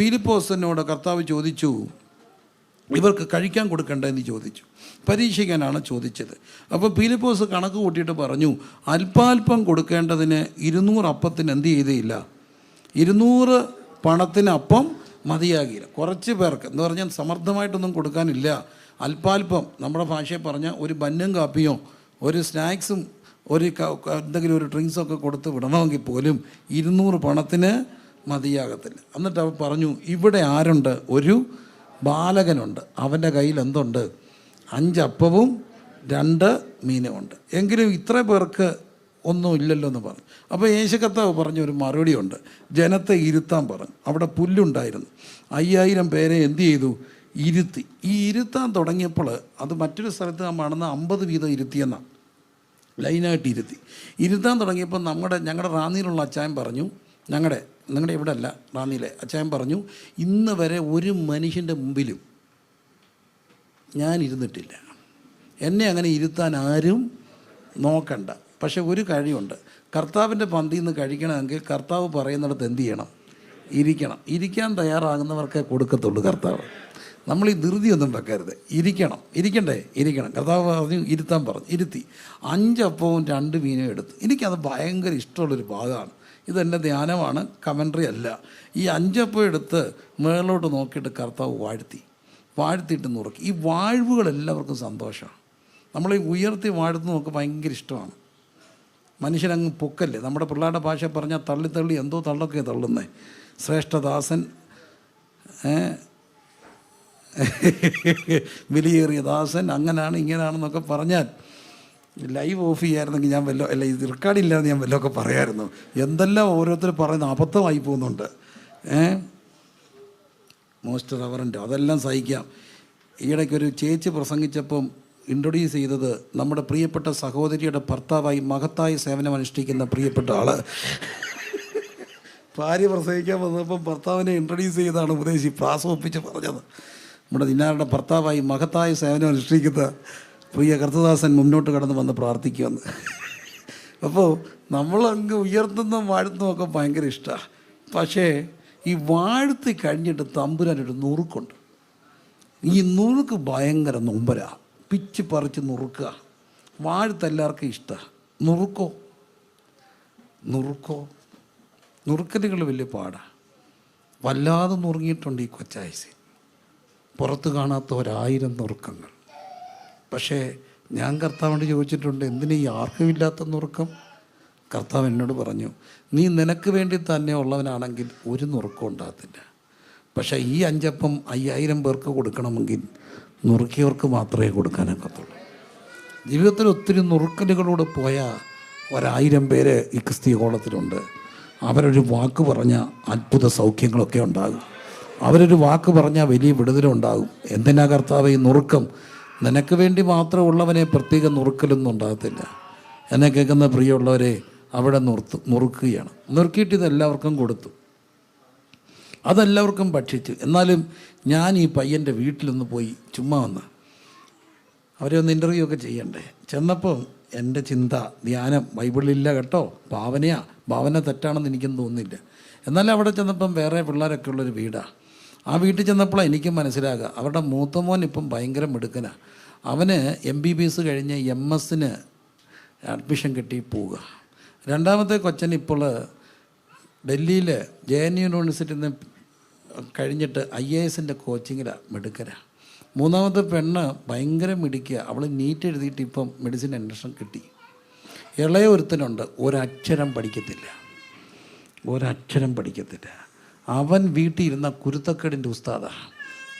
ഫിലിപ്പോസിനോട് കർത്താവ് ചോദിച്ചു ഇവർക്ക് കഴിക്കാൻ കൊടുക്കണ്ടെന്ന് ചോദിച്ചു. പരീക്ഷിക്കാനാണ് ചോദിച്ചത്. അപ്പോൾ ഫിലിപ്പോസ് കണക്ക് കൂട്ടിയിട്ട് പറഞ്ഞു അല്പാൽപ്പം കൊടുക്കേണ്ടതിന് ഇരുന്നൂറ് അപ്പത്തിന് എന്ത് ചെയ്തേയില്ല? ഇരുന്നൂറ് പണത്തിന് അപ്പം മതിയാകില്ല. കുറച്ച് പേർക്ക്. എന്ന് പറഞ്ഞാൽ സമർത്ഥമായിട്ടൊന്നും കൊടുക്കാനില്ല. അല്പാൽപ്പം നമ്മുടെ ഭാഷയിൽ പറഞ്ഞാൽ ഒരു ബന്നും കാപ്പിയോ ഒരു സ്നാക്സും ഒരു എന്തെങ്കിലും ഒരു ഡ്രിങ്ക്സൊക്കെ കൊടുത്ത് വിടണമെങ്കിൽ പോലും ഇരുന്നൂറ് പണത്തിന് മതിയാകത്തില്ല. എന്നിട്ട് അവൻ പറഞ്ഞു ഇവിടെ ആരുണ്ട്? ഒരു ബാലകനുണ്ട്. അവന്റെ കയ്യിൽ എന്തുണ്ട്? അഞ്ചപ്പവും രണ്ട് മീനുമുണ്ട്. എങ്കിലും ഇത്ര പേർക്ക് ഒന്നും ഇല്ലല്ലോ എന്ന് പറഞ്ഞു. അപ്പോൾ യേശുക്കത്താവ് പറഞ്ഞ ഒരു മറുപടിയുണ്ട് ജനത്തെ ഇരുത്താൻ പറഞ്ഞു. അവിടെ പുല്ലുണ്ടായിരുന്നു. അയ്യായിരം പേരെ എന്ത് ചെയ്തു? ഇരുത്തി. ഈ ഇരുത്താൻ തുടങ്ങിയപ്പോൾ അത് മറ്റൊരു സ്ഥലത്ത് നാം കാണുന്ന അമ്പത് വീതം ഇരുത്തിയെന്നാണ് ലൈനായിട്ട് ഇരുത്തി. ഇരുത്താൻ തുടങ്ങിയപ്പോൾ നമ്മുടെ ഞങ്ങളുടെ റാന്നിയിലുള്ള അച്ചായൻ പറഞ്ഞു ഞങ്ങളുടെ നിങ്ങളുടെ ഇവിടെ അല്ല റാന്നിയിലെ അച്ചായൻ പറഞ്ഞു ഇന്ന് വരെ ഒരു മനുഷ്യന്റെ മുമ്പിലും ഞാൻ ഇരുന്നിട്ടില്ല. എന്നെ അങ്ങനെ ഇരുത്താൻ ആരും നോക്കണ്ട. പക്ഷെ ഒരു കഴിവുണ്ട് കർത്താവിന്റെ പന്തിയിൽ നിന്ന് കഴിക്കണമെങ്കിൽ കർത്താവ് പറയുന്നിടത്ത് എന്ത് ചെയ്യണം? ഇരിക്കണം. ഇരിക്കാൻ തയ്യാറാകുന്നവർക്കേ കൊടുക്കത്തുള്ളൂ കർത്താവ്. നമ്മൾ ഈ ധൃതിയൊന്നും വെക്കരുത്. ഇരിക്കണം. ഇരിക്കണ്ടേ? ഇരിക്കണം. കർത്താവ് പറഞ്ഞു ഇരുത്താൻ പറഞ്ഞു. ഇരുത്തി. അഞ്ചപ്പവും രണ്ട് മീനും എടുത്തു. എനിക്കത് ഭയങ്കര ഇഷ്ടമുള്ളൊരു ഭാഗമാണ് ഇതെന്റെ ധ്യാനമാണ് കമൻട്രി അല്ല. ഈ അഞ്ചപ്പം എടുത്ത് മേളിലോട്ട് നോക്കിയിട്ട് കർത്താവ് വാഴ്ത്തി. വാഴ്ത്തിയിട്ട് നുറുക്കി. ഈ വാഴ്വുകൾ എല്ലാവർക്കും സന്തോഷമാണ്. നമ്മൾ ഈ ഉയർത്തി വാഴ്ത്തുന്ന നമുക്ക് ഭയങ്കര ഇഷ്ടമാണ്. മനുഷ്യനങ്ങ് പൊക്കല്ലേ? നമ്മുടെ പിള്ളേരുടെ ഭാഷ പറഞ്ഞാൽ തള്ളി തള്ളി എന്തോ തള്ളൊക്കെ തള്ളുന്നേ. ശ്രേഷ്ഠദാസൻ വിലയേറിയ ദാസൻ അങ്ങനാണ് ഇങ്ങനെയാണെന്നൊക്കെ പറഞ്ഞാൽ ലൈവ് ഓഫ് ചെയ്യായിരുന്നെങ്കിൽ ഞാൻ വല്ല അല്ല ഇത് റെക്കോർഡ് ഇല്ലാതെ ഞാൻ വല്ലതൊക്കെ പറയായിരുന്നു. എന്തെല്ലാം ഓരോരുത്തർ പറയുന്ന അബദ്ധമായി പോകുന്നുണ്ട്. ഏ? മോസ്റ്റ് റവറന്റ് അതെല്ലാം സഹിക്കാം. ഈയിടയ്ക്ക് ഒരു ചേച്ചി പ്രസംഗിച്ചപ്പം ഇൻട്രൊഡ്യൂസ് ചെയ്തത് നമ്മുടെ പ്രിയപ്പെട്ട സഹോദരിയുടെ ഭർത്താവായി മഹത്തായ സേവനം അനുഷ്ഠിക്കുന്ന പ്രിയപ്പെട്ട ആൾ. ഭാര്യ പ്രസംഗിക്കാൻ വന്നപ്പം ഭർത്താവിനെ ഇൻട്രൊഡ്യൂസ് ചെയ്താണ് ഉപദേശി പ്രാസവപ്പിച്ച് പറഞ്ഞത്. നമ്മുടെ ദിനാരുടെ ഭർത്താവായി മഹത്തായ സേവനം അനുഷ്ഠിക്കുന്ന പ്രിയ കർത്തദാസൻ മുന്നോട്ട് കടന്ന് വന്ന് പ്രാർത്ഥിക്കുമെന്ന് അപ്പോൾ നമ്മളങ്ങ് ഉയർത്തുന്ന വാഴ്ത്തുന്നതൊക്കെ ഭയങ്കര ഇഷ്ടമാണ് പക്ഷേ ഈ വാഴ്ത്തി കഴിഞ്ഞിട്ട് തമ്പുരാനൊരു നുറുക്കുണ്ട്. ഈ നുറുക്ക് ഭയങ്കര നൊമ്പര. പിച്ച് പറിച്ച് നുറുക്കുക. വാഴ്ത്ത് എല്ലാവർക്കും ഇഷ്ടമാണ് നുറുക്കോ? നുറുക്കോ? നുറുക്കലുകൾ വലിയ പാടാണ് വല്ലാതെ നുറുങ്ങിയിട്ടുണ്ട് ഈ കൊച്ചായസി. പുറത്ത് കാണാത്ത ഒരായിരം നുറുക്കങ്ങൾ. പക്ഷേ ഞാൻ കർത്താവിനോട് ചോദിച്ചിട്ടുണ്ട് എന്തിനു ആർക്കുമില്ലാത്ത നുറുക്കം കർത്താവ് എന്നോട് പറഞ്ഞു നീ നിനക്ക് വേണ്ടി തന്നെ ഉള്ളവനാണെങ്കിൽ ഒരു നുറുക്കം ഉണ്ടാകത്തില്ല. പക്ഷേ ഈ അഞ്ചപ്പം അയ്യായിരം പേർക്ക് കൊടുക്കണമെങ്കിൽ നുറുക്കിയവർക്ക് മാത്രമേ കൊടുക്കാനൊക്കത്തുള്ളൂ ജീവിതത്തിൽ ഒത്തിരി നുറുക്കലുകളോട് പോയ ഒരായിരം പേര് ഈ ക്രിസ്തീയ കോളത്തിലുണ്ട്. അവരൊരു വാക്ക് പറഞ്ഞ അത്ഭുത സൗഖ്യങ്ങളൊക്കെ ഉണ്ടാകും. അവരൊരു വാക്ക് പറഞ്ഞാൽ വലിയ വിടുതലുണ്ടാകും. എന്തിനാ കർത്താവ് ഈ നുറുക്കം? നിനക്ക് വേണ്ടി മാത്രം ഉള്ളവനെ പ്രത്യേക നുറുക്കലൊന്നും ഉണ്ടാകത്തില്ല. എന്നെ കേൾക്കുന്ന പ്രിയമുള്ളവരെ അവിടെ നുറുത്തു നുറുക്കുകയാണ്. നുറുക്കിയിട്ട് ഇതെല്ലാവർക്കും കൊടുത്തു. അതെല്ലാവർക്കും ഭക്ഷിച്ചു. എന്നാലും ഞാൻ ഈ പയ്യന്റെ വീട്ടിലൊന്ന് പോയി ചുമ്മാ വന്ന് അവരെ ഒന്ന് ഇന്റർവ്യൂ ഒക്കെ ചെയ്യണ്ടേ? ചെന്നപ്പം എന്റെ ചിന്ത ധ്യാനം ബൈബിളിലില്ല കേട്ടോ. ഭാവനയാ. ഭാവന തെറ്റാണെന്ന് എനിക്കൊന്നും തോന്നുന്നില്ല. എന്നാലും അവിടെ ചെന്നപ്പം വേറെ പിള്ളേരൊക്കെ ഉള്ളൊരു വീടാണ് ആ വീട്ടിൽ ചെന്നപ്പോഴാണ് എനിക്കും മനസ്സിലാകുക. അവരുടെ മൂത്തമോൻ ഇപ്പം ഭയങ്കര മിടുക്കനാണ് അവന് എം ബി ബി എസ് കഴിഞ്ഞ് എം എസിന് അഡ്മിഷൻ കിട്ടി പോവുക. രണ്ടാമത്തെ കൊച്ചൻ ഇപ്പോൾ ഡൽഹിയിൽ ജെ എൻ യൂണിവേഴ്സിറ്റിയിൽ നിന്ന് കഴിഞ്ഞിട്ട് ഐ എ എസിന്റെ കോച്ചിങ്ങിലാണ് മിടുക്കരാണ് മൂന്നാമത്തെ പെണ്ണ് ഭയങ്കര മിടിക്കുക അവൾ നീറ്റ് എഴുതിയിട്ട് ഇപ്പം മെഡിസിൻ അന്വേഷണം കിട്ടി. ഇളയ ഒരുത്തനുണ്ട്. ഒരക്ഷരം പഠിക്കത്തില്ല. ഒരക്ഷരം പഠിക്കത്തില്ല. അവൻ വീട്ടിൽ ഇരുന്ന കുരുത്തക്കേടിന്റെ ഉസ്താദാണ്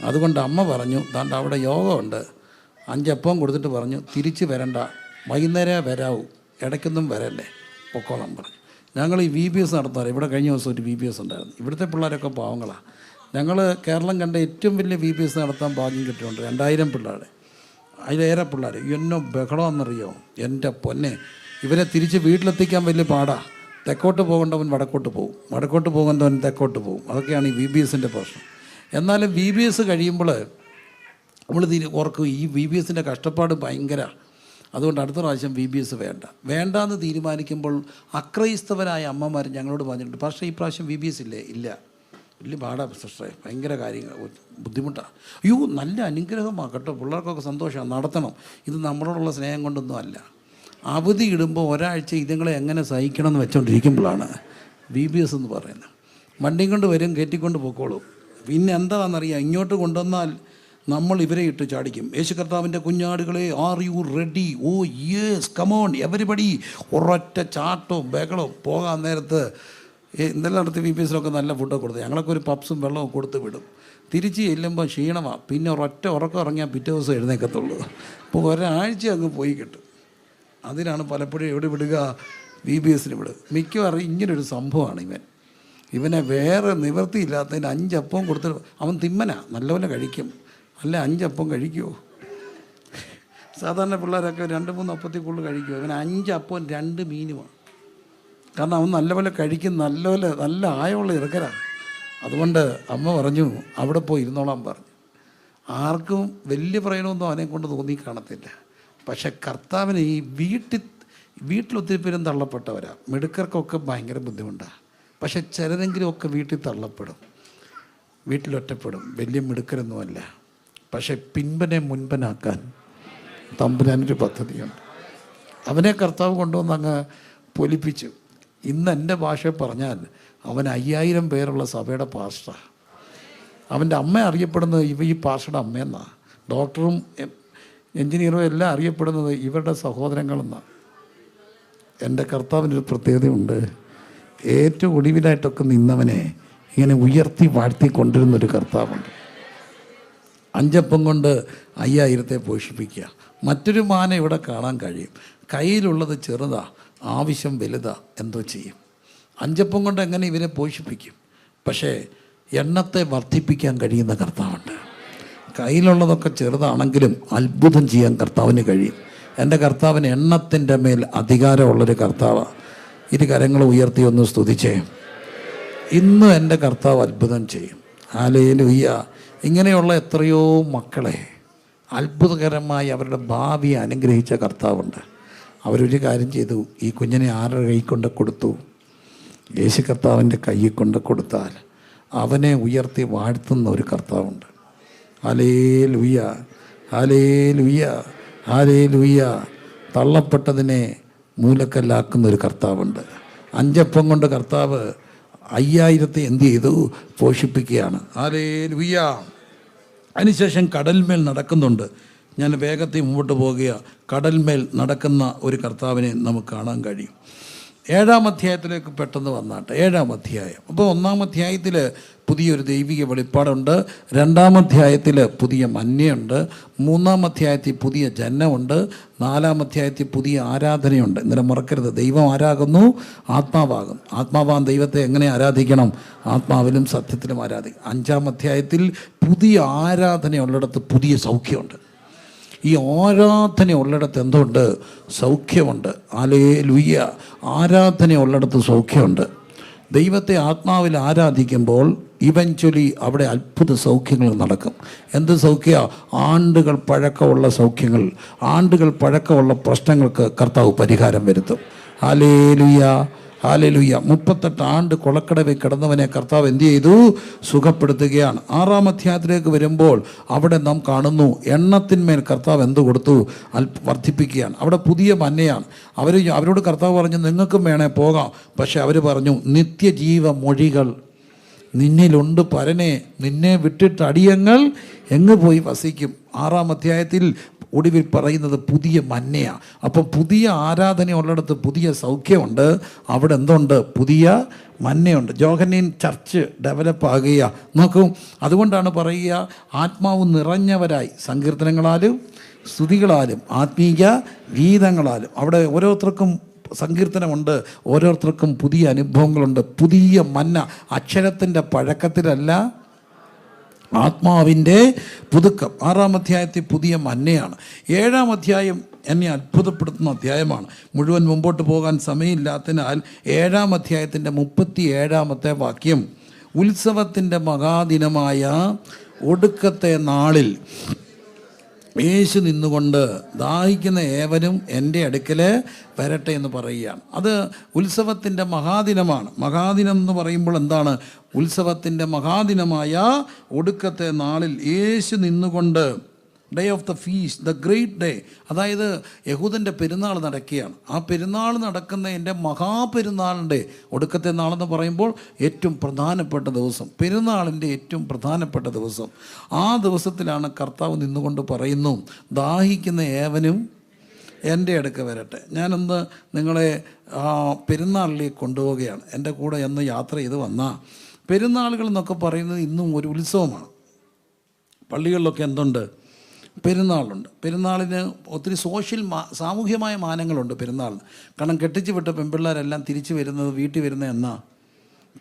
അതുകൊണ്ട് അമ്മ പറഞ്ഞു ദാണ്ട് അവിടെ യോഗമുണ്ട്. അഞ്ചപ്പം കൊടുത്തിട്ട് പറഞ്ഞു തിരിച്ച് വരണ്ട. വൈകുന്നേരം വരാവൂ. ഇടയ്ക്കൊന്നും വരല്ലേ? പൊക്കോളം പറഞ്ഞു. ഞങ്ങൾ ഈ വി ബി എസ് നടത്താറ് ഇവിടെ കഴിഞ്ഞ ദിവസം ഒരു വി ബി എസ് ഉണ്ടായിരുന്നു. ഇവിടുത്തെ പിള്ളേരൊക്കെ പാവങ്ങളാണ് ഞങ്ങൾ കേരളം കണ്ട ഏറ്റവും വലിയ വി ബി എസ് നടത്താൻ ഭാഗ്യം കിട്ടിയിട്ടുണ്ട് രണ്ടായിരം പിള്ളേർ അതിലേറെ പിള്ളേർ എന്നോ ബഹളമെന്നറിയോ? എന്റെ പൊന്നെ. ഇവരെ തിരിച്ച് വീട്ടിലെത്തിക്കാൻ വലിയ പാടാ. തെക്കോട്ട് പോകേണ്ടവൻ വടക്കോട്ട് പോകും വടക്കോട്ട് പോകേണ്ടവൻ തെക്കോട്ട് പോകും അതൊക്കെയാണ് ഈ വി ബി എസിന്റെ പ്രശ്നം. എന്നാലും വി ബി എസ് കഴിയുമ്പോൾ നമ്മൾ ഓർക്കും ഈ വി ബി എസിന്റെ കഷ്ടപ്പാട് ഭയങ്കര. അതുകൊണ്ട് അടുത്ത പ്രാവശ്യം വി ബി എസ് വേണ്ട. എന്ന് തീരുമാനിക്കുമ്പോൾ അക്രൈസ്തവരായ അമ്മമാർ ഞങ്ങളോട് പറഞ്ഞിട്ടുണ്ട് പക്ഷേ ഈ പ്രാവശ്യം വി ബി എസ് ഇല്ലേ? ഇല്ല. വലിയ പാടാണ് സിസ്റ്ററെ. ഭയങ്കര കാര്യങ്ങൾ. ബുദ്ധിമുട്ടാണ് അയ്യോ നല്ല അനുഗ്രഹമാണ് കേട്ടോ. പിള്ളേർക്കൊക്കെ സന്തോഷമാണ് നടത്തണം. ഇത് നമ്മളോടുള്ള സ്നേഹം കൊണ്ടൊന്നും അല്ല. അവധി ഇടുമ്പോൾ ഒരാഴ്ച ഇതുങ്ങളെ എങ്ങനെ സഹിക്കണം എന്ന് വെച്ചുകൊണ്ടിരിക്കുമ്പോഴാണ് ബി ബി എസ് എന്ന് പറയുന്നത്. വണ്ടിയും കൊണ്ട് വരും കയറ്റിക്കൊണ്ട് പോയിക്കോളും പിന്നെ എന്താണെന്നറിയാം ഇങ്ങോട്ട് കൊണ്ടുവന്നാൽ നമ്മൾ ഇവരെ ഇട്ട് ചാടിക്കും. യേശു കർത്താവിന്റെ കുഞ്ഞാടുകളെ are you ready oh yes come on everybody ഒരൊറ്റ ചാട്ടവും ബഹളവും. പോകാൻ നേരത്ത് ഇന്നലെ നടത്തി ബി പി എസിലൊക്കെ നല്ല ഫുഡൊക്കെ കൊടുത്തു. ഞങ്ങളൊക്കെ ഒരു പപ്സും വെള്ളവും കൊടുത്ത് വിടും. തിരിച്ച് ചെല്ലുമ്പോൾ ക്ഷീണമാണ് പിന്നെ ഒരൊറ്റ ഉറക്കം ഇറങ്ങിയാൽ പിറ്റേ ദിവസം എഴുന്നേക്കത്തുള്ളൂ അപ്പോൾ ഒരാഴ്ച അങ്ങ് പോയി കിട്ടും. അതിനാണ് പലപ്പോഴും എവിടെ വിടുക? ബി ബി എസിന് വിടുക. മിക്കവാറും ഇങ്ങനൊരു സംഭവമാണ് ഇവൻ. ഇവനെ വേറെ നിവൃത്തിയില്ലാത്തതിന് അഞ്ചപ്പം കൊടുത്ത് അവൻ തിമ്മനാ നല്ലപോലെ കഴിക്കും. അല്ല അഞ്ചപ്പം കഴിക്കുമോ സാധാരണ പിള്ളേരൊക്കെ രണ്ട് മൂന്ന് അപ്പത്തിൽ കൂടുതൽ കഴിക്കുമോ ഇവൻ അഞ്ചപ്പം രണ്ട് മീനുമാണ് കാരണം അവൻ നല്ലപോലെ കഴിക്കും നല്ലപോലെ നല്ല ആയമുള്ള ഇറക്കരാണ് അതുകൊണ്ട് അമ്മ പറഞ്ഞു അവിടെ പോയി ഇരുന്നോളാൻ പറഞ്ഞു. ആർക്കും വലിയ പ്രയോജനമൊന്നും അവനെ കൊണ്ട് തോന്നി കാണത്തില്ല. പക്ഷെ കർത്താവിന് ഈ വീട്ടിൽ വീട്ടിലൊത്തിരി പേരും തള്ളപ്പെട്ടവരാ. മിടുക്കർക്കൊക്കെ ഭയങ്കര ബുദ്ധിമുട്ടാണ് പക്ഷെ ചിലരെങ്കിലുമൊക്കെ വീട്ടിൽ തള്ളപ്പെടും. വീട്ടിലൊറ്റപ്പെടും വലിയ മിടുക്കരൊന്നുമല്ല. പക്ഷെ പിൻപനെ മുൻപനാക്കാൻ തമ്പുരാനൊരു പദ്ധതിയുണ്ട്. അവനെ കർത്താവ് കൊണ്ടുവന്ന് അങ്ങ് പൊലിപ്പിച്ചു. ഇന്ന് എന്റെ ഭാഷ പറഞ്ഞാൽ അവൻ അയ്യായിരം പേരുള്ള സഭയുടെ പാസ്റ്ററാണ് അവന്റെ അമ്മ അറിയപ്പെടുന്നത് ഇവ ഈ പാസ്റ്ററുടെ അമ്മയെന്നാണ് ഡോക്ടറും എ- എഞ്ചിനീയറും എല്ലാം അറിയപ്പെടുന്നത് ഇവരുടെ സഹോദരങ്ങളെന്നാണ്. എന്റെ കർത്താവിനൊരു പ്രത്യേകതയുണ്ട്. ഏറ്റവും ഒടുവിലായിട്ടൊക്കെ നിന്നവനെ ഇങ്ങനെ ഉയർത്തി വാഴ്ത്തി കൊണ്ടിരുന്നൊരു കർത്താവുണ്ട്. അഞ്ചപ്പം കൊണ്ട് അയ്യായിരത്തെ പോഷിപ്പിക്കുക. മറ്റൊരു മാന ഇവിടെ കാണാൻ കഴിയും. കയ്യിലുള്ളത് ചെറുതാ ആവശ്യം വലുതാ എന്തോ ചെയ്യും. അഞ്ചപ്പം കൊണ്ട് എങ്ങനെ ഇവരെ പോഷിപ്പിക്കും? പക്ഷേ എണ്ണത്തെ വർദ്ധിപ്പിക്കാൻ കഴിയുന്ന കർത്താവുണ്ട്. കയ്യിലുള്ളതൊക്കെ ചെറുതാണെങ്കിലും അത്ഭുതം ചെയ്യാൻ കർത്താവിന് കഴിയും. എന്റെ കർത്താവിന് എണ്ണത്തിന്റെ മേൽ അധികാരമുള്ളൊരു കർത്താവാണ് ഇരു കരങ്ങൾ ഉയർത്തി ഒന്ന് സ്തുതിച്ചേ. ഇന്ന് എന്റെ കർത്താവ് അത്ഭുതം ചെയ്യും. ആലയിലുയ്യ ഇങ്ങനെയുള്ള എത്രയോ മക്കളെ അത്ഭുതകരമായി അവരുടെ ഭാവി അനുഗ്രഹിച്ച കർത്താവുണ്ട്. അവരൊരു കാര്യം ചെയ്തു. ഈ കുഞ്ഞിനെ ആരുടെ കൈ കൊണ്ട് കൊടുത്തു? യേശു കർത്താവിന്റെ കൈ കൊണ്ട് കൊടുത്താൽ അവനെ ഉയർത്തി വാഴ്ത്തുന്ന ഒരു കർത്താവുണ്ട്. ഹലേ ലുയ്യ ഹലേ ലുയ്യ ഹലേ ലുയ്യ തള്ളപ്പെട്ടതിനെ മൂലക്കല്ലാക്കുന്ന ഒരു കർത്താവുണ്ട്. അഞ്ചപ്പം കൊണ്ട് കർത്താവ് അയ്യായിരത്തെ എന്ത് ചെയ്തു? പോഷിപ്പിക്കുകയാണ്. ഹലേ ലുയ്യ അതിനുശേഷം കടൽമേൽ നടക്കുന്നുണ്ട്. ഞാൻ വേഗത്തിൽ മുമ്പോട്ട് പോകുക കടൽമേൽ നടക്കുന്ന ഒരു കർത്താവിനെ നമുക്ക് കാണാൻ കഴിയും. ഏഴാം അധ്യായത്തിലേക്ക് പെട്ടെന്ന് വന്നാട്ടെ. ഏഴാം അധ്യായം. അപ്പോൾ ഒന്നാം അധ്യായത്തിൽ പുതിയൊരു ദൈവിക വെളിപ്പാടുണ്ട്. രണ്ടാം അധ്യായത്തിൽ പുതിയ മഞ്ഞയുണ്ട്. മൂന്നാം അധ്യായത്തിൽ പുതിയ ജനമുണ്ട്. നാലാം അധ്യായത്തിൽ പുതിയ ആരാധനയുണ്ട്. ഇന്നലെ മറക്കരുത്. ദൈവം ആരാകുന്നു? ആത്മാവാകുന്നു ആത്മാവാൻ ദൈവത്തെ എങ്ങനെ ആരാധിക്കണം? ആത്മാവിലും സത്യത്തിലും ആരാധിക്കും അഞ്ചാം അധ്യായത്തിൽ പുതിയ ആരാധനയുള്ളിടത്ത് പുതിയ സൗഖ്യമുണ്ട്. ഈ ആരാധന ഉള്ളിടത്ത് എന്തുണ്ട്? സൗഖ്യമുണ്ട്. ആലേ ലുയ്യ ആരാധന ഉള്ളിടത്ത് സൗഖ്യമുണ്ട്. ദൈവത്തെ ആത്മാവിൽ ആരാധിക്കുമ്പോൾ ഇവഞ്ച്വലി അവിടെ അത്ഭുത സൗഖ്യങ്ങൾ നടക്കും. എന്ത് സൗഖ്യ? ആണ്ടുകൾ പഴക്കമുള്ള സൗഖ്യങ്ങൾ. ആണ്ടുകൾ പഴക്കമുള്ള പ്രശ്നങ്ങൾക്ക് കർത്താവ് പരിഹാരം വരുത്തും. ആലേ ലുയ്യ ഹാലലുയ്യ മുപ്പത്തെട്ട് ആണ്ട് കൊളക്കടവിൽ കിടന്നവനെ കർത്താവ് എന്തു ചെയ്തു? സുഖപ്പെടുത്തുകയാണ്. ആറാം അധ്യായത്തിലേക്ക് വരുമ്പോൾ അവിടെ നാം കാണുന്നു എണ്ണത്തിന്മേൽ കർത്താവ് എന്ത് കൊടുത്തു? അൽപ്പ വർദ്ധിപ്പിക്കുകയാണ്. അവിടെ പുതിയ മന്നയാണ് അവർ അവരോട് കർത്താവ് പറഞ്ഞു നിങ്ങൾക്കും വേണേ പോകാം. പക്ഷെ അവർ പറഞ്ഞു നിത്യജീവ മൊഴികൾ നിന്നിലുണ്ട് പരനെ. നിന്നെ വിട്ടിട്ട് അടിയങ്ങൾ എങ്ങ് പോയി വസിക്കും? ആറാം അധ്യായത്തിൽ ഒടുവിൽ പറയുന്നത് പുതിയ മന്നയാണ് അപ്പം പുതിയ ആരാധന ഉള്ളിടത്ത് പുതിയ സൗഖ്യമുണ്ട്. അവിടെ എന്തുണ്ട്? പുതിയ മന്നയുണ്ട് ജോഹന്നീൻ ചർച്ച് ഡെവലപ്പ് ആകുക നോക്കൂ അതുകൊണ്ടാണ് പറയുക ആത്മാവ് നിറഞ്ഞവരായി സങ്കീർത്തനങ്ങളാലും സ്തുതികളാലും ആത്മീയ ഗീതങ്ങളാലും. അവിടെ ഓരോരുത്തർക്കും സങ്കീർത്തനമുണ്ട്. ഓരോരുത്തർക്കും പുതിയ അനുഭവങ്ങളുണ്ട്. പുതിയ മന്ന. അക്ഷരത്തിന്റെ പഴക്കത്തിലല്ല ആത്മാവിന്റെ പുതുക്കം. ആറാം അധ്യായത്തിൽ പുതിയ മന്നയാണ്. ഏഴാം അധ്യായം എന്നെ അത്ഭുതപ്പെടുത്തുന്ന അധ്യായമാണ്. മുഴുവൻ മുമ്പോട്ട് പോകാൻ സമയമില്ലാത്തതിനാൽ ഏഴാം അധ്യായത്തിന്റെ മുപ്പത്തി ഏഴാമത്തെ വാക്യം ഉത്സവത്തിന്റെ മഹാദിനമായ ഒടുക്കത്തെ നാളിൽ യേശു നിന്നുകൊണ്ട് ദാഹിക്കുന്ന ഏവനും എന്റെ അടുക്കൽ വരട്ടെ എന്ന് പറയുകയാണ്. അത് ഉത്സവത്തിന്റെ മഹാദിനമാണ്. മഹാദിനം എന്ന് പറയുമ്പോൾ എന്താണ്? ഉത്സവത്തിന്റെ മഹാദിനമായ ഒടുക്കത്തെ നാളിൽ യേശു നിന്നുകൊണ്ട് day of the feast the great day അതായത് യഹൂദന്റെ പെരുന്നാൾ നടക്കുകയാണ്. ആ പെരുന്നാൾ നടക്കുന്ന എന്റെ മഹാപെരുന്നാളിന്റെ ഒടുക്കത്തെ നാളെന്ന് പറയുമ്പോൾ ഏറ്റവും പ്രധാനപ്പെട്ട ദിവസം പെരുന്നാളിന്റെ ഏറ്റവും പ്രധാനപ്പെട്ട ദിവസം. ആ ദിവസത്തിലാണ് കർത്താവ് നിന്നുകൊണ്ട് പറയുന്നു ദാഹിക്കുന്ന ഏവനും എന്റെ അടുക്ക വരട്ടെ. ഞാനൊന്ന് നിങ്ങളെ ആ പെരുന്നാളിലേക്ക് കൊണ്ടുപോവുകയാണ്. എന്റെ കൂടെ എന്ന് യാത്ര ചെയ്ത് വന്ന. പെരുന്നാളുകൾ എന്നൊക്കെ പറയുന്നത് ഇന്നും ഒരു ഉത്സവമാണ്. പള്ളികളിലൊക്കെ എന്തുണ്ട്? പെരുന്നാളുണ്ട്. പെരുന്നാളിന് ഒത്തിരി സോഷ്യൽ മാ സാമൂഹ്യമായ മാനങ്ങളുണ്ട് പെരുന്നാളിന് കാരണം കെട്ടിച്ച് വിട്ട പെൺപിള്ളേരെല്ലാം തിരിച്ചു വരുന്നത് വീട്ടിൽ വരുന്നത് എന്നാ?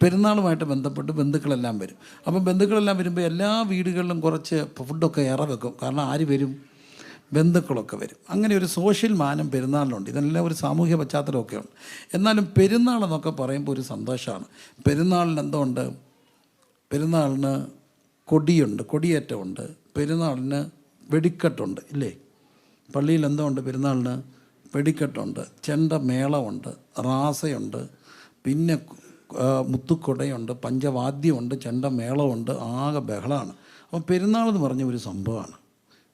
പെരുന്നാളുമായിട്ട് ബന്ധപ്പെട്ട് ബന്ധുക്കളെല്ലാം വരും. അപ്പം ബന്ധുക്കളെല്ലാം വരുമ്പോൾ എല്ലാ വീടുകളിലും കുറച്ച് ഫുഡൊക്കെ ഇറ വെക്കും. കാരണം ആര് വരും? ബന്ധുക്കളൊക്കെ വരും. അങ്ങനെ ഒരു സോഷ്യൽ മാനം പെരുന്നാളിനുണ്ട്. ഇതെല്ലാം ഒരു സാമൂഹ്യ പശ്ചാത്തലമൊക്കെ ഉണ്ട് എന്നാലും പെരുന്നാൾ എന്നൊക്കെ പറയുമ്പോൾ ഒരു സന്തോഷമാണ് പെരുന്നാളിന് എന്തുണ്ട്? പെരുന്നാളിന് കൊടിയുണ്ട് കൊടിയേറ്റമുണ്ട്. പെരുന്നാളിന് വെടിക്കെട്ടുണ്ട് ഇല്ലേ? പള്ളിയിൽ എന്തുണ്ട് പെരുന്നാളിന്? വെടിക്കെട്ടുണ്ട് ചെണ്ട മേളമുണ്ട് റാസയുണ്ട് പിന്നെ മുത്തുക്കൊടയുണ്ട് പഞ്ചവാദ്യമുണ്ട് ചെണ്ട മേളമുണ്ട് ആകെ ബഹളമാണ് അപ്പോൾ പെരുന്നാൾ എന്ന് പറഞ്ഞ ഒരു സംഭവമാണ്.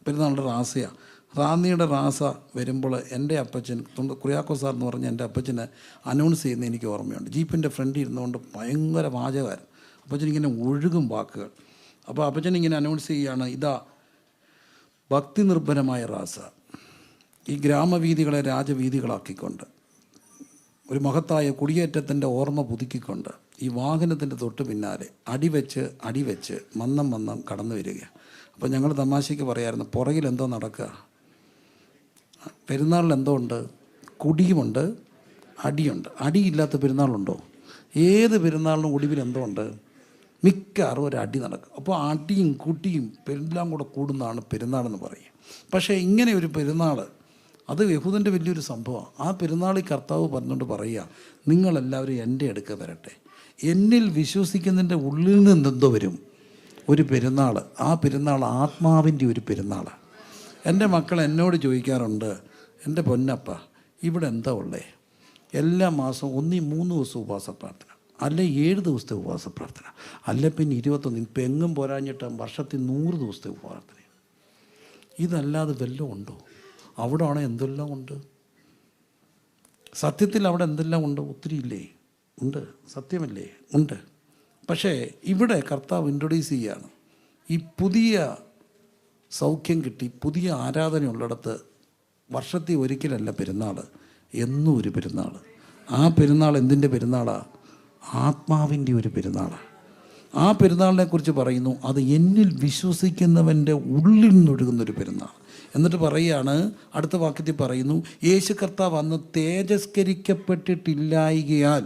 പെരുന്നാളുടെ റാസയാണ് റാന്നിയുടെ റാസ വരുമ്പോൾ എന്റെ അപ്പച്ചൻ കുറിയാക്കോ സാർ എന്ന് പറഞ്ഞ എന്റെ അപ്പച്ചനെ അനൗൺസ് ചെയ്യുന്ന എനിക്ക് ഓർമ്മയുണ്ട്. ജീപ്പിന്റെ ഫ്രണ്ട് ഇരുന്നുകൊണ്ട് ഭയങ്കര വാചകമായിരുന്നു. അപ്പച്ചൻ ഇങ്ങനെ ഒഴുകും വാക്കുകൾ. അപ്പോൾ അപ്പച്ചൻ ഇങ്ങനെ അനൗൺസ് ചെയ്യുകയാണ് ഇതാ ഭക്തി നിർഭരമായ റാസ. ഈ ഗ്രാമവീഥികളെ രാജവീഥികളാക്കിക്കൊണ്ട് ഒരു മഹത്തായ കുടിയേറ്റത്തിന്റെ ഓർമ്മ പുതുക്കിക്കൊണ്ട് ഈ വാഹനത്തിന്റെ തൊട്ട് പിന്നാലെ അടിവെച്ച് അടിവെച്ച് മന്നം മന്നം കടന്നു വരിക അപ്പോൾ ഞങ്ങൾ തമാശയ്ക്ക് പറയായിരുന്നു പുറകിൽ എന്തോ നടക്കുക പെരുന്നാളിൽ എന്തോ ഉണ്ട്? കുടിയുമുണ്ട് അടിയുണ്ട്. അടിയില്ലാത്ത പെരുന്നാളുണ്ടോ? ഏത് പെരുന്നാളിനും ഒടുവിൽ എന്തോ ഉണ്ട്? മിക്കവാറും ഒരു അടി നടക്കും. അപ്പോൾ ആട്ടിയും കുട്ടിയും എല്ലാം കൂടെ കൂടുന്നതാണ് പെരുന്നാളെന്ന് പറയും പക്ഷേ ഇങ്ങനെ ഒരു പെരുന്നാൾ അത് യഹൂദന്റെ വലിയൊരു സംഭവമാണ്. ആ പെരുന്നാളിൽ കർത്താവ് പറഞ്ഞുകൊണ്ട് പറയുക നിങ്ങളെല്ലാവരും എന്റെ അടുക്ക വരട്ടെ. എന്നിൽ വിശ്വസിക്കുന്നതിന്റെ ഉള്ളിൽ നിന്ന് എന്തോ വരും? ഒരു പെരുന്നാൾ ആ പെരുന്നാൾ ആത്മാവിന്റെ ഒരു പെരുന്നാളാണ് എന്റെ മക്കൾ എന്നോട് ചോദിക്കാറുണ്ട് എന്റെ പൊന്നപ്പ ഇവിടെ എന്താ ഉള്ളേ? എല്ലാ മാസവും ഒന്നീ മൂന്ന് ദിവസം ഉപവാസ പ്രാർത്ഥന അല്ലെ ഏഴ് ദിവസത്തെ ഉപവാസ പ്രാർത്ഥന. അല്ല പിന്നെ ഇരുപത്തൊന്ന്. ഇപ്പം എങ്ങും പോരാഞ്ഞിട്ട് വർഷത്തിൽ നൂറ് ദിവസത്തെ പ്രാർത്ഥന. ഇതല്ലാതെ വല്ലതും ഉണ്ടോ? അവിടെ ആണോ എന്തെല്ലാം ഉണ്ട്? സത്യത്തിൽ അവിടെ എന്തെല്ലാം ഉണ്ട്? ഒത്തിരി ഇല്ലേ? ഉണ്ട്. സത്യമല്ലേ? ഉണ്ട്. പക്ഷേ ഇവിടെ കർത്താവ് ഇൻട്രൊഡ്യൂസ് ചെയ്യുകയാണ് ഈ പുതിയ സൗഖ്യം കിട്ടി പുതിയ ആരാധന ആരാധനയുള്ളിടത്ത് വർഷത്തിൽ ഒരിക്കലല്ല പെരുന്നാൾ എന്നും ഒരു പെരുന്നാൾ ആ പെരുന്നാൾ എന്തിന്റെ പെരുന്നാളാണ് ആത്മാവിന്റെ ഒരു പെരുന്നാളാണ്. ആ പെരുന്നാളിനെ കുറിച്ച് പറയുന്നു അത് എന്നിൽ വിശ്വസിക്കുന്നവന്റെ ഉള്ളിൽ നിന്നൊഴുകുന്നൊരു പെരുന്നാൾ. എന്നിട്ട് പറയുകയാണ് അടുത്ത വാക്യത്തിൽ പറയുന്നു യേശു കർത്താവ് അന്ന് തേജസ്കരിക്കപ്പെട്ടിട്ടില്ലായികയാൽ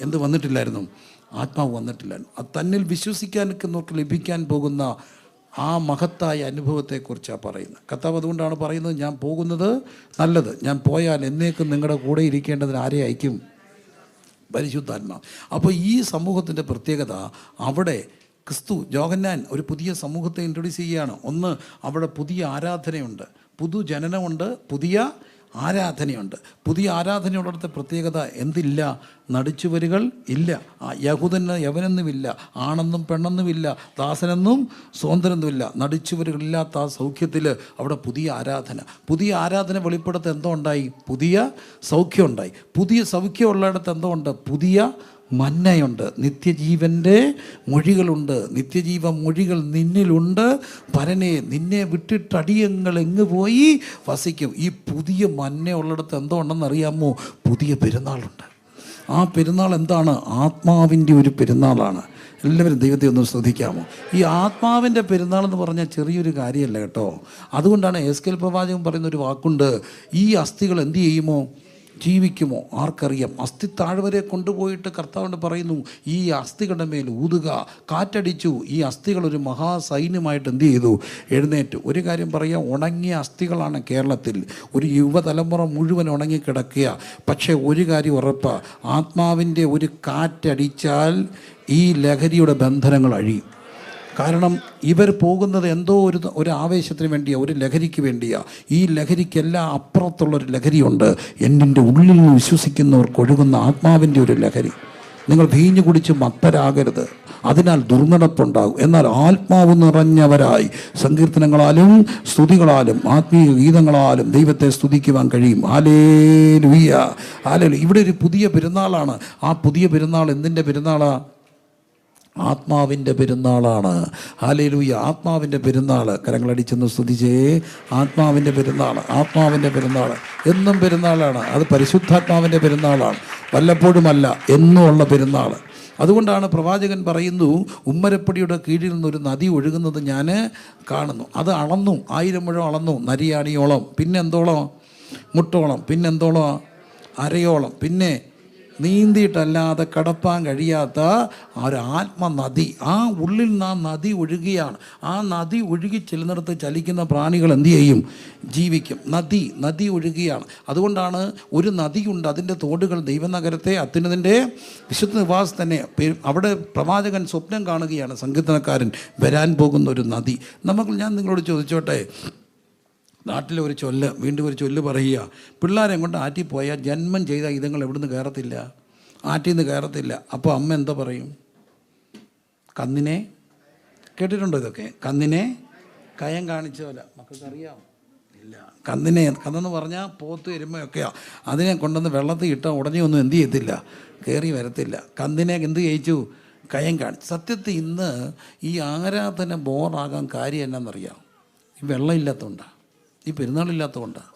എന്ത് വന്നിട്ടില്ലായിരുന്നു? ആത്മാവ് വന്നിട്ടില്ലായിരുന്നു. അത് തന്നിൽ വിശ്വസിക്കാനൊക്കെ ലഭിക്കാൻ പോകുന്ന ആ മഹത്തായ അനുഭവത്തെക്കുറിച്ചാണ് പറയുന്നത്. കർത്താവ് അതുകൊണ്ടാണ് പറയുന്നത് ഞാൻ പോകുന്നത് നല്ലത്. ഞാൻ പോയാൽ എന്നേക്കും നിങ്ങളുടെ കൂടെ ഇരിക്കേണ്ടതിന് ആരെ അയക്കും? പരിശുദ്ധാത്മാവ് അപ്പോൾ ഈ സമൂഹത്തിന്റെ പ്രത്യേകത അവിടെ ക്രിസ്തു ജോഹന്നാൻ ഒരു പുതിയ സമൂഹത്തെ ഇൻട്രൊഡ്യൂസ് ചെയ്യുകയാണ്. ഒന്ന് അവിടെ പുതിയ ആരാധനയുണ്ട്. പുതുജനനമുണ്ട്. പുതിയ ആരാധനയുണ്ട്. പുതിയ ആരാധനയുള്ളിടത്തെ പ്രത്യേകത എന്തില്ല? നടിച്ചുവരികൾ ഇല്ല. യഹൂദന് യവനെന്നുമില്ല. ആണെന്നും പെണ്ണെന്നുമില്ല. ദാസനെന്നും സ്വതന്ത്രനെന്നുമില്ല നടിച്ചുവരികളില്ലാത്ത ആ സൗഖ്യത്തിൽ അവിടെ പുതിയ ആരാധന. പുതിയ ആരാധന വെളിപ്പെടുത്ത എന്തോ ഉണ്ടായി? പുതിയ സൗഖ്യം ഉണ്ടായി. പുതിയ സൗഖ്യം ഉള്ളിടത്ത് എന്തോ ഉണ്ട്? പുതിയ മന്നയുണ്ട്. നിത്യജീവന്റെ മൊഴികളുണ്ട്. നിത്യജീവ മൊഴികൾ നിന്നിലുണ്ട്. പരനെ നിന്നെ വിട്ടിട്ടടിയങ്ങൾ എങ്ങ് പോയി? വസിക്കും. ഈ പുതിയ മന്ന ഉള്ളിടത്ത് എന്തോ ഉണ്ടെന്ന് അറിയാമോ? പുതിയ പെരുന്നാളുണ്ട്. ആ പെരുന്നാൾ എന്താണ്? ആത്മാവിന്റെ ഒരു പെരുന്നാളാണ്. എല്ലാവരും ദൈവത്തെ ഒന്ന് ശ്രദ്ധിക്കാമോ? ഈ ആത്മാവിന്റെ പെരുന്നാൾ എന്ന് പറഞ്ഞാൽ ചെറിയൊരു കാര്യമല്ല കേട്ടോ. അതുകൊണ്ടാണ് എസ് കെൽ പ്രവാചകൻ പറയുന്ന ഒരു വാക്കുണ്ട്. ഈ അസ്ഥികൾ എന്ത് ചെയ്യുമോ? ജീവിക്കുമോ? ആർക്കറിയാം. അസ്ഥി താഴ്വരെ കൊണ്ടുപോയിട്ട് കർത്താവിന്റെ പറയുന്നു ഈ അസ്ഥികളുടെ മേൽ ഊതുക കാറ്റടിച്ചു. ഈ അസ്ഥികൾ ഒരു മഹാസൈന്യമായിട്ട് എന്ത് ചെയ്തു? എഴുന്നേറ്റ്. ഒരു കാര്യം പറയാം ഉണങ്ങിയ അസ്ഥികളാണ് കേരളത്തിൽ. ഒരു യുവതലമുറ മുഴുവൻ ഉണങ്ങിക്കിടക്കുക. പക്ഷേ ഒരു കാര്യം ഉറപ്പ് ആത്മാവിന്റെ ഒരു കാറ്റടിച്ചാൽ ഈ ലഹരിയുടെ ബന്ധനങ്ങൾ അഴിയും. കാരണം ഇവർ പോകുന്നത് എന്തോ ഒരു ഒരു ആവേശത്തിന് വേണ്ടിയാ ഒരു ലഹരിക്ക് വേണ്ടിയാ. ഈ ലഹരിക്കെല്ലാം അപ്പുറത്തുള്ളൊരു ലഹരിയുണ്ട്. എന്നിന്റെ ഉള്ളിൽ നിന്ന് വിശ്വസിക്കുന്നവർക്ക് ഒഴുകുന്ന ആത്മാവിന്റെ ഒരു ലഹരി. നിങ്ങൾ വീഞ്ഞു കുടിച്ച് മത്തരാകരുത് അതിനാൽ ദുർനടപ്പുണ്ടാകും. എന്നാൽ ആത്മാവ് നിറഞ്ഞവരായി സങ്കീർത്തനങ്ങളാലും സ്തുതികളാലും ആത്മീയ ഗീതങ്ങളാലും ദൈവത്തെ സ്തുതിക്കുവാൻ കഴിയും. ആലേ ലുയ്യ ആലേ ഇവിടെ ഒരു പുതിയ പെരുന്നാളാണ്. ആ പുതിയ പെരുന്നാൾ എന്തിന്റെ പെരുന്നാളാ? ആത്മാവിന്റെ പെരുന്നാളാണ്. ഹാലേലൂയ ആത്മാവിന്റെ പെരുന്നാൾ. കരങ്ങളടിച്ചെന്ന് സ്തുതിച്ചേ. ആത്മാവിന്റെ പെരുന്നാൾ. ആത്മാവിന്റെ പെരുന്നാൾ. എന്നും പെരുന്നാളാണ്. അത് പരിശുദ്ധാത്മാവിന്റെ പെരുന്നാളാണ്. വല്ലപ്പോഴുമല്ല എന്നും ഉള്ള പെരുന്നാൾ. അതുകൊണ്ടാണ് പ്രവാചകൻ പറയുന്നു ഉമ്മരപ്പടിയുടെ കീഴിൽ നിന്നൊരു നദി ഒഴുകുന്നത് ഞാൻ കാണുന്നു. അത് അളന്നു. ആയിരം മുഴം അളന്നു. നരിയാണിയോളം. പിന്നെന്തോളം മുട്ടോളം. പിന്നെന്തോളം അരയോളം. പിന്നെ നീന്തിയിട്ടല്ലാതെ കടപ്പാൻ കഴിയാത്ത ആ ഒരു ആത്മനദി. ആ ഉള്ളിൽ നിന്ന് ആ നദി ഒഴുകിയാണ്. ആ നദി ഒഴുകി ചെല്ലുന്നിടത്ത് ചലിക്കുന്ന പ്രാണികൾ എന്ത് ചെയ്യും? ജീവിക്കും. നദി നദി ഒഴുകിയാണ്. അതുകൊണ്ടാണ് ഒരു നദിയുണ്ട്. അതിന്റെ തോടുകൾ ദൈവനഗരത്തെ അത്യുന്നതിന്റെ വിശുദ്ധ നിവാസ് തന്നെ അവിടെ പ്രവാചകൻ സ്വപ്നം കാണുകയാണ്. സംഗീതനക്കാരൻ വരാൻ പോകുന്ന ഒരു നദി. നമുക്ക് ഞാൻ നിങ്ങളോട് ചോദിച്ചോട്ടെ? നാട്ടിലെ ഒരു ചൊല്ല് വീണ്ടും ഒരു ചൊല്ല് പറയുക. പിള്ളേരെ കൊണ്ട് ആറ്റിപ്പോയാൽ ജന്മം ചെയ്ത ഇതുങ്ങൾ എവിടുന്ന് കയറത്തില്ല? ആറ്റിൽ നിന്ന് കയറത്തില്ല. അപ്പോൾ അമ്മ എന്താ പറയും? കന്നിനെ? കേട്ടിട്ടുണ്ടോ ഇതൊക്കെ? കന്നിനെ കയം കാണിച്ചോല പോലെ. മക്കൾക്ക് അറിയാം ഇല്ല. കന്നിനെ കന്നെന്ന് പറഞ്ഞാൽ പോത്ത് എരുമയൊക്കെയാണ് അതിനെ കൊണ്ടുവന്ന് വെള്ളത്തിൽ ഇട്ടാൽ ഉടനെ ഒന്നും എന്ത് ചെയ്യത്തില്ല. കയറി വരത്തില്ല. കന്നിനെ എന്ത് ചെയ്യിച്ചു? കയം കാണിച്ചു. സത്യത്തിൽ ഇന്ന് ഈ ആരാധന ബോറാകാൻ കാര്യം എന്നാണെന്നറിയാം ഈ വെള്ളം ഇല്ലാത്തതുകൊണ്ടാണ് ഈ പെരുന്നാളില്ലാത്തതുകൊണ്ടാണ്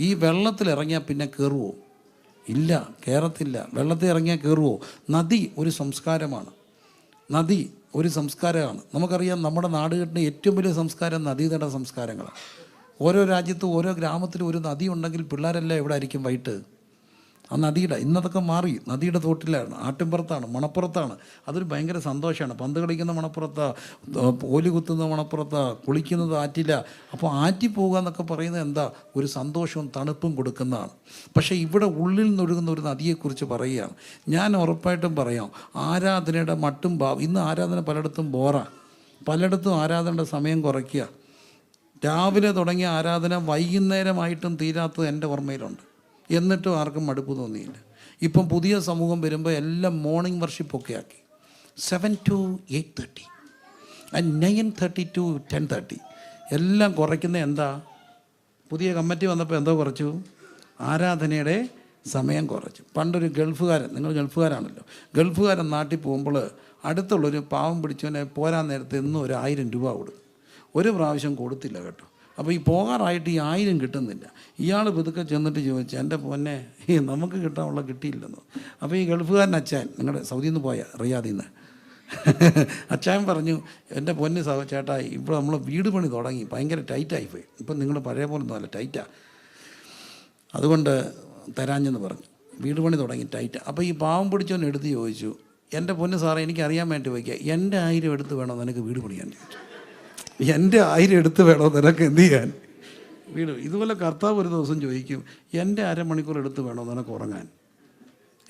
ഈ വെള്ളത്തിൽ ഇറങ്ങിയാൽ പിന്നെ കയറുമോ ഇല്ല കയറത്തില്ല വെള്ളത്തിൽ ഇറങ്ങിയാൽ കയറുമോ നദി ഒരു സംസ്കാരമാണ്. നദി ഒരു സംസ്കാരമാണ്. നമുക്കറിയാം നമ്മുടെ നാടുകളിന്റെ ഏറ്റവും വലിയ സംസ്കാരം നദീതട സംസ്കാരങ്ങളാണ് ഓരോ രാജ്യത്തും ഓരോ ഗ്രാമത്തിലും ഒരു നദി ഉണ്ടെങ്കിൽ പിള്ളേരെല്ലാം എവിടെ ആയിരിക്കും വൈകിട്ട്? ആ നദിയുടെ ഇന്നതൊക്കെ മാറി നദിയുടെ തോട്ടിലായിരുന്നു ആട്ടിൻപുറത്താണ് മണപ്പുറത്താണ്. അതൊരു ഭയങ്കര സന്തോഷമാണ്. പന്ത് കളിക്കുന്ന മണപ്പുറത്ത് പോലി കുത്തുന്ന മണപ്പുറത്ത് കുളിക്കുന്നത് ആറ്റില്ല അപ്പോൾ ആറ്റി പോകുക എന്നൊക്കെ പറയുന്നത് എന്താ? ഒരു സന്തോഷവും തണുപ്പും കൊടുക്കുന്നതാണ്. പക്ഷേ ഇവിടെ ഉള്ളിൽ നിന്നൊഴുകുന്ന ഒരു നദിയെക്കുറിച്ച് പറയുകയാണ്. ഞാൻ ഉറപ്പായിട്ടും പറയാം ആരാധനയുടെ മട്ടും ഭാവം ഇന്ന് ആരാധന പലയിടത്തും ബോറാ. പലയിടത്തും ആരാധനയുടെ സമയം കുറയ്ക്കുക. രാവിലെ തുടങ്ങിയ ആരാധന വൈകുന്നേരമായിട്ടും തീരാത്തത് എന്റെ ഓർമ്മയിലുണ്ട്. എന്നിട്ടും ആർക്കും മടുപ്പ് തോന്നിയില്ല. ഇപ്പം പുതിയ സമൂഹം വരുമ്പോൾ എല്ലാം മോർണിംഗ് വർഷിപ്പ് ഒക്കെ ആക്കി. Seven to eight thirty nine thirty to ten thirty എല്ലാം കുറയ്ക്കുന്ന എന്താ? പുതിയ കമ്മിറ്റി വന്നപ്പോൾ എന്തോ കുറച്ചു? ആരാധനയുടെ സമയം കുറച്ചു. പണ്ടൊരു ഗൾഫുകാരൻ നിങ്ങൾ ഗൾഫുകാരാണല്ലോ. ഗൾഫുകാരൻ നാട്ടിൽ പോകുമ്പോൾ അടുത്തുള്ളൊരു പാവം പിടിച്ചവനെ പോരാൻ നേരത്തെ ഇന്നും ഒരു ആയിരം രൂപ കൊടുക്കും ഒരു പ്രാവശ്യം കൊടുത്തില്ല കേട്ടോ. അപ്പോൾ ഈ പോകാറായിട്ട് ഈ ആയിരം കിട്ടുന്നില്ല. ഇയാൾ പുതുക്കെ ചെന്നിട്ട് ചോദിച്ചു എന്റെ പൊന്നെ ഈ നമുക്ക് കിട്ടാനുള്ള കിട്ടിയില്ലെന്ന്. അപ്പോൾ ഈ ഗൾഫുകാരൻ അച്ചാൻ നിങ്ങളുടെ സൗദിയിൽ നിന്ന് പോയ റിയാദിൽ നിന്ന് അച്ചായൻ പറഞ്ഞു എന്റെ പൊന്ന് സഹ ചേട്ടാ ഇപ്പോൾ നമ്മൾ വീട് പണി തുടങ്ങി ഭയങ്കര ടൈറ്റായി പോയി. ഇപ്പം നിങ്ങൾ പഴയ പോലെ ഒന്നും അല്ല ടൈറ്റാണ് അതുകൊണ്ട് തരാഞ്ഞെന്ന് പറഞ്ഞു. വീട് പണി തുടങ്ങി ടൈറ്റ് അപ്പോൾ ഈ പാവം പിടിച്ചവൻ എടുത്ത് ചോദിച്ചു എന്റെ പൊന്ന് സാറേ എനിക്ക് അറിയാൻ വേണ്ടി വയ്ക്കുക എന്റെ ആയിരം എടുത്ത് വേണം നിനക്ക് വീട് പണിയാൻ? ചോദിച്ചു എന്റെ ആയിരം എടുത്ത് വേണോ നിനക്ക്? എന്ത് ചെയ്യാൻ? വീട് ഇതുപോലെ കർത്താവ് ഒരു ദിവസം ചോദിക്കും എന്റെ അരമണിക്കൂർ എടുത്ത് വേണോ നിനക്ക് ഉറങ്ങാൻ?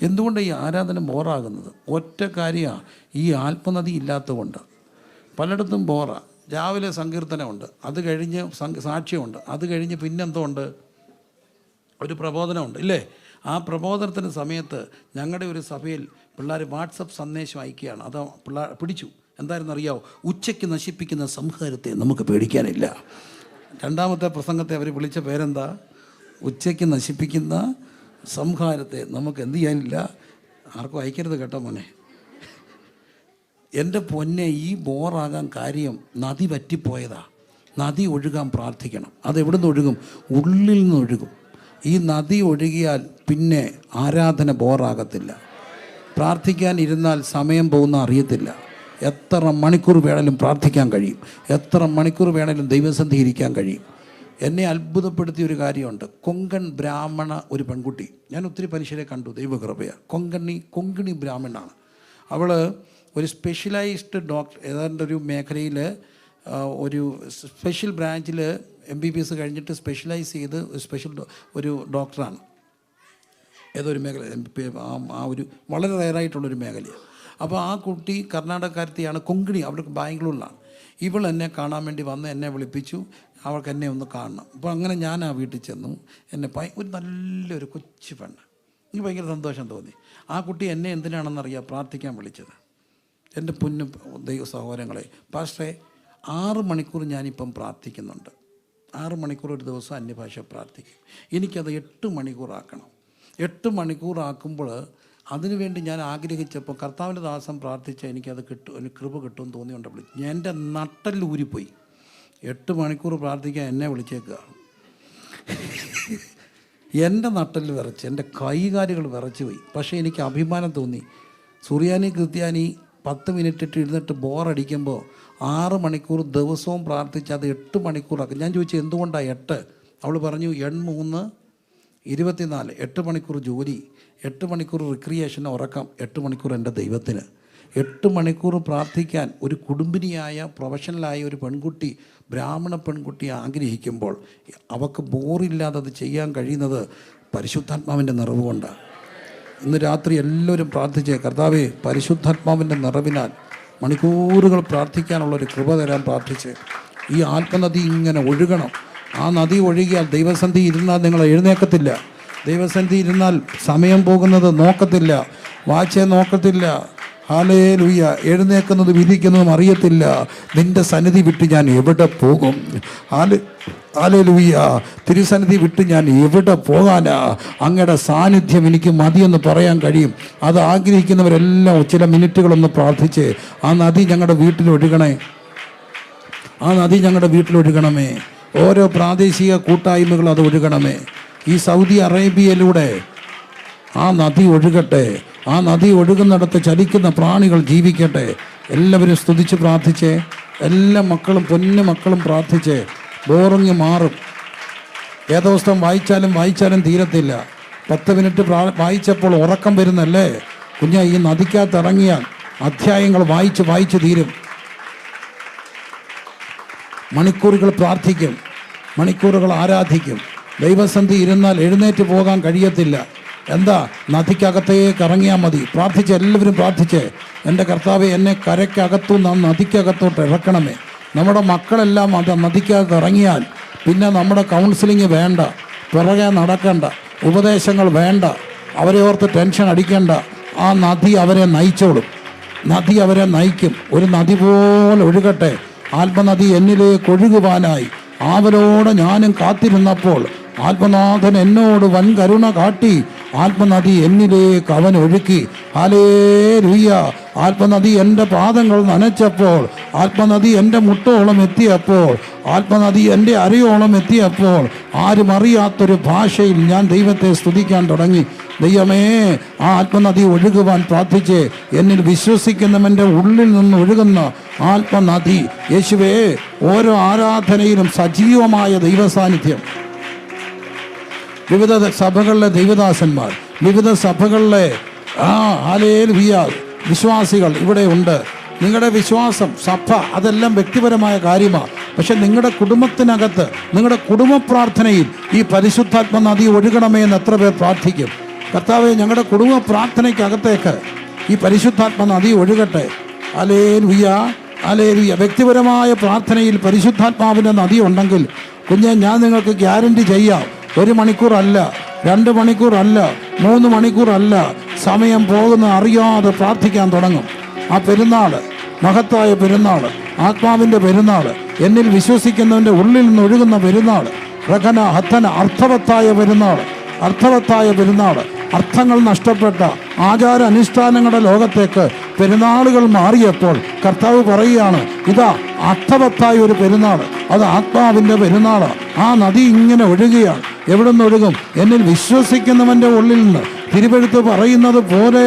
എന്തുകൊണ്ട് ഈ ആരാധന ബോറാകുന്നത്? ഒറ്റ കാര്യമാണ് ഈ ആത്മനദി ഇല്ലാത്തതുകൊണ്ട്. പലയിടത്തും ബോറ. രാവിലെ സങ്കീർത്തനമുണ്ട് അത് കഴിഞ്ഞ് സാക്ഷ്യമുണ്ട് അത് കഴിഞ്ഞ് പിന്നെന്തോ ഉണ്ട് ഒരു പ്രബോധനമുണ്ട് ഇല്ലേ? ആ പ്രബോധനത്തിന്റെ സമയത്ത് ഞങ്ങളുടെ ഒരു സഭയിൽ പിള്ളേർ വാട്സപ്പ് സന്ദേശം അയക്കുകയാണ്. അത് പിള്ളേർ പിടിച്ചു. എന്തായിരുന്നു അറിയാവോ ഉച്ചയ്ക്ക് നശിപ്പിക്കുന്ന സംഹാരത്തെ നമുക്ക് പേടിക്കാനില്ല. രണ്ടാമത്തെ പ്രസംഗത്തെ അവർ വിളിച്ച പേരെന്താ? ഉച്ചയ്ക്ക് നശിപ്പിക്കുന്ന സംഹാരത്തെ നമുക്ക് എന്ത് ചെയ്യാനില്ല? ആർക്കും അയക്കരുത് കേട്ടോ മോനെ. എന്റെ പൊന്നെ ഈ ബോറാകാൻ കാര്യം നദി പറ്റിപ്പോയതാ നദി ഒഴുകാൻ പ്രാർത്ഥിക്കണം. അതെവിടെ നിന്ന് ഒഴുകും? ഉള്ളിൽ നിന്ന് ഒഴുകും. ഈ നദി ഒഴുകിയാൽ പിന്നെ ആരാധന ബോറാകത്തില്ല. പ്രാർത്ഥിക്കാൻ ഇരുന്നാൽ സമയം പോകുന്ന അറിയത്തില്ല. എത്ര മണിക്കൂർ വേണേലും പ്രാർത്ഥിക്കാൻ കഴിയും. എത്ര മണിക്കൂർ വേണേലും ദൈവസന്ധി ഇരിക്കാൻ കഴിയും. എന്നെ അത്ഭുതപ്പെടുത്തിയ ഒരു കാര്യമുണ്ട്. കൊങ്കൺ ബ്രാഹ്മണ ഒരു പെൺകുട്ടി. ഞാൻ ഒത്തിരി പരിശീലനം കണ്ടു ദൈവകൃപയ കൊങ്കണി കൊങ്കിണി ബ്രാഹ്മണാണ്. അവൾ ഒരു സ്പെഷ്യലൈസ്ഡ് ഡോക്ടർ ഏതാണ്ട് ഒരു മേഖലയിൽ ഒരു സ്പെഷ്യൽ ബ്രാഞ്ചിൽ എം ബി ബി എസ് കഴിഞ്ഞിട്ട് സ്പെഷ്യലൈസ് ചെയ്ത് ഒരു സ്പെഷ്യൽ ഒരു ഡോക്ടറാണ് ഏതൊരു മേഖല ആ- ഒരു വളരെ റയറായിട്ടുള്ളൊരു മേഖലയാണ്. അപ്പോൾ ആ കുട്ടി കർണാടകക്കാരത്തെയാണ് കൊങ്കിണി അവിടെ ബാംഗ്ലൂരിലാണ്. ഇവൾ എന്നെ കാണാൻ വേണ്ടി വന്ന് എന്നെ വിളിപ്പിച്ചു അവൾക്ക് എന്നെ ഒന്ന് കാണണം. അപ്പോൾ അങ്ങനെ ഞാൻ ആ വീട്ടിൽ ചെന്നു എന്നെ ഒരു നല്ലൊരു കൊച്ചു പെണ്ണ്. എനിക്ക് ഭയങ്കര സന്തോഷം തോന്നി. ആ കുട്ടി എന്നെ എന്തിനാണെന്നറിയാം പ്രാർത്ഥിക്കാൻ വിളിച്ചത്? എന്റെ പൊന്നു ദൈവ സഹോദരങ്ങളെ പക്ഷേ ആറ് മണിക്കൂർ ഞാനിപ്പം പ്രാർത്ഥിക്കുന്നുണ്ട്. ആറ് മണിക്കൂർ ഒരു ദിവസം അന്യഭാഷ പ്രാർത്ഥിക്കും. എനിക്കത് എട്ട് മണിക്കൂറാക്കണം. എട്ട് മണിക്കൂറാക്കുമ്പോൾ അതിനുവേണ്ടി ഞാൻ ആഗ്രഹിച്ചപ്പോൾ കർത്താവിന്റെ ദാസം പ്രാർത്ഥിച്ച എനിക്കത് കിട്ടും എനിക്ക് കൃപ കിട്ടുമെന്ന് തോന്നിയുണ്ട് വിളിച്ചു എന്റെ നട്ടൽ ഊരിപ്പോയി. എട്ട് മണിക്കൂർ പ്രാർത്ഥിക്കാൻ എന്നെ വിളിച്ചേക്കുക. എന്റെ നട്ടൽ വിറച്ച് എന്റെ കൈകാലുകൾ വിറച്ച് പോയി. പക്ഷേ എനിക്ക് അഭിമാനം തോന്നി. സുറിയാനി കൃത്യാനി പത്ത് മിനിറ്റ് ഇട്ട് ഇരുന്നിട്ട് ബോറടിക്കുമ്പോൾ ആറ് മണിക്കൂർ ദിവസവും പ്രാർത്ഥിച്ച് അത് എട്ട് മണിക്കൂറാക്കും. ഞാൻ ചോദിച്ചു എന്തുകൊണ്ടാണ് എട്ട്? അവൾ പറഞ്ഞു എൺമൂന്ന് ഇരുപത്തിനാല് എട്ട് മണിക്കൂർ ജോലി എട്ട് മണിക്കൂർ റിക്രിയേഷൻ ഉറക്കം എട്ട് മണിക്കൂർ എന്റെ ദൈവത്തിന്. എട്ട് മണിക്കൂർ പ്രാർത്ഥിക്കാൻ ഒരു കുടുംബിനിയായ പ്രൊഫഷണലായ ഒരു പെൺകുട്ടി ബ്രാഹ്മണ പെൺകുട്ടി ആഗ്രഹിക്കുമ്പോൾ അവക്ക് ബോറില്ലാതെ അത് ചെയ്യാൻ കഴിയുന്നത് പരിശുദ്ധാത്മാവിന്റെ നിറവ് കൊണ്ടാണ്. ഇന്ന് രാത്രി എല്ലാവരും പ്രാർത്ഥിച്ചേ കർത്താവേ പരിശുദ്ധാത്മാവിന്റെ നിറവിനാൽ മണിക്കൂറുകൾ പ്രാർത്ഥിക്കാനുള്ളൊരു കൃപ തരാൻ പ്രാർത്ഥിച്ച്. ഈ ആത്മനദി ഇങ്ങനെ ഒഴുകണം. ആ നദി ഒഴുകിയാൽ ദൈവസന്ധി ഇരുന്നാൽ നിങ്ങൾ എഴുന്നേക്കത്തില്ല. ദൈവസന്ധി ഇരുന്നാൽ സമയം പോകുന്നത് നോക്കത്തില്ല. വാച്ചേ നോക്കത്തില്ല. ഹാലേ ലുയ്യ എഴുന്നേക്കുന്നത് വിധിക്കുന്നതും അറിയത്തില്ല. നിന്റെ സന്നിധി വിട്ട് ഞാൻ എവിടെ പോകും? ഹാൽ ഹാലേ ലുയ്യ തിരുസന്നിധി വിട്ട് ഞാൻ എവിടെ പോകാനാ? അങ്ങയുടെ സാന്നിധ്യം എനിക്ക് മതിയെന്ന് പറയാൻ കഴിയും. അത് ആഗ്രഹിക്കുന്നവരെല്ലാം ചില മിനിറ്റുകളൊന്ന് പ്രാർത്ഥിച്ച് ആ നദി ഞങ്ങളുടെ വീട്ടിൽ ഒഴുകണേ. ആ നദി ഞങ്ങളുടെ വീട്ടിൽ ഒഴുകണമേ. ഓരോ പ്രാദേശിക കൂട്ടായ്മകളും അത് ഒഴുകണമേ. ഈ സൗദി അറേബ്യയിലൂടെ ആ നദി ഒഴുകട്ടെ. ആ നദി ഒഴുകുന്നിടത്ത് ചലിക്കുന്ന പ്രാണികൾ ജീവിക്കട്ടെ. എല്ലാവരും സ്തുതിച്ച് പ്രാർത്ഥിച്ചേ. എല്ലാ മക്കളും പൊന്നു മക്കളും പ്രാർത്ഥിച്ചേ. ബോറിങ് മാറും. വേദവസ്തം വായിച്ചാലും വായിച്ചാലും തീരത്തില്ല. പത്ത് മിനിറ്റ് വായിച്ചപ്പോൾ ഉറക്കം വരുന്നല്ലേ? കുഞ്ഞ ഈ നദിക്കകത്ത് ഇറങ്ങിയാൽ അധ്യായങ്ങൾ വായിച്ച് വായിച്ച് തീരും. മണിക്കൂറുകൾ പ്രാർത്ഥിക്കും. മണിക്കൂറുകൾ ആരാധിക്കും. ദൈവസന്ധി ഇരുന്നാൽ എഴുന്നേറ്റ് പോകാൻ കഴിയത്തില്ല. എന്താ? നദിക്കകത്തേക്ക് ഇറങ്ങിയാൽ മതി. പ്രാർത്ഥിച്ച് എല്ലാവരും പ്രാർത്ഥിച്ച്. എന്റെ കർത്താവ് എന്നെ കരയ്ക്കകത്തു നാം നദിക്കകത്തോട്ട് ഇറക്കണമേ. നമ്മുടെ മക്കളെല്ലാം അത് നദിക്കകത്ത് ഇറങ്ങിയാൽ പിന്നെ നമ്മുടെ കൗൺസിലിംഗ് വേണ്ട. പിറകെ നടക്കണ്ട. ഉപദേശങ്ങൾ വേണ്ട. അവരെ ഓർത്ത് ടെൻഷൻ അടിക്കേണ്ട. ആ നദി അവരെ നയിച്ചോളും. നദി അവരെ നയിക്കും. ഒരു നദി പോലെ ഒഴുകട്ടെ. ആത്മനദി എന്നിലേക്ക് ഒഴുകുവാനായി ആവലോടെ ഞാനും കാത്തിരുന്നപ്പോൾ ആത്മനാഥൻ എന്നോട് വൻ കരുണ കാട്ടി. ആത്മനദി എന്നിലേക്ക് അവൻ ഒഴുക്കി. ഹാലേ രുയ്യ ആത്മനദി എന്റെ പാദങ്ങൾ നനച്ചപ്പോൾ ആത്മനദി എന്റെ മുട്ടോളം എത്തിയപ്പോൾ ആത്മനദി എന്റെ അരയോളം എത്തിയപ്പോൾ ആരും അറിയാത്തൊരു ഭാഷയിൽ ഞാൻ ദൈവത്തെ സ്തുതിക്കാൻ തുടങ്ങി. ദൈവമേ ആ ആത്മനദി ഒഴുകുവാൻ പ്രാർത്ഥിച്ച് എന്നിൽ വിശ്വസിക്കുന്നവന്റെ ഉള്ളിൽ നിന്ന് ഒഴുകുന്ന ആത്മനദി. യേശുവേ ഓരോ ആരാധനയിലും സജീവമായ ദൈവസാന്നിധ്യം. വിവിധ സഭകളിലെ ദൈവദാസന്മാർ വിവിധ സഭകളിലെ ആ ഹാലേൽ വിയ വിശ്വാസികൾ ഇവിടെ ഉണ്ട്. നിങ്ങളുടെ വിശ്വാസം സഭ അതെല്ലാം വ്യക്തിപരമായ കാര്യമാണ് പക്ഷെ നിങ്ങളുടെ കുടുംബത്തിനകത്ത് നിങ്ങളുടെ കുടുംബ പ്രാർത്ഥനയിൽ ഈ പരിശുദ്ധാത്മ നദി ഒഴുകണമേ എന്ന് എത്ര പേർ പ്രാർത്ഥിക്കും. കർത്താവെ ഞങ്ങളുടെ കുടുംബ പ്രാർത്ഥനയ്ക്കകത്തേക്ക് ഈ പരിശുദ്ധാത്മ നദി ഒഴുകട്ടെ. അലേ ലുയ്യ അലേ ലുയ്യ വ്യക്തിപരമായ പ്രാർത്ഥനയിൽ പരിശുദ്ധാത്മാവിന്റെ നദി ഉണ്ടെങ്കിൽ കുഞ്ഞെ ഞാൻ നിങ്ങൾക്ക് ഗ്യാരണ്ടി ചെയ്യാം. ഒരു മണിക്കൂർ അല്ല രണ്ട് മണിക്കൂർ അല്ല മൂന്ന് മണിക്കൂർ അല്ല സമയം പോകുന്ന അറിയാതെ പ്രാർത്ഥിക്കാൻ തുടങ്ങും. ആ പെരുന്നാൾ മഹത്തായ പെരുന്നാൾ ആത്മാവിന്റെ പെരുന്നാൾ എന്നിൽ വിശ്വസിക്കുന്നവന്റെ ഉള്ളിൽ നിന്ന് ഒഴുകുന്ന പെരുന്നാൾ റഹന ഹത്തന അർത്ഥവത്തായ പെരുന്നാൾ അർത്ഥവത്തായ പെരുന്നാൾ അർത്ഥങ്ങൾ നഷ്ടപ്പെട്ട ആചാര അനുഷ്ഠാനങ്ങളുടെ ലോകത്തേക്ക് പെരുന്നാളുകൾ മാറിയപ്പോൾ കർത്താവ് പറയുകയാണ് ഇതാ അർത്ഥവത്തായ ഒരു പെരുന്നാൾ അത് ആത്മാവിന്റെ പെരുന്നാളാണ് ആ നദി ഇങ്ങനെ ഒഴുകുകയാണ്. എവിടെ നിന്ന് ഒഴുകും എന്നിൽ വിശ്വസിക്കുന്നവന്റെ ഉള്ളിൽ നിന്ന് തിരുവെഴുത്ത് പറയുന്നത് പോലെ.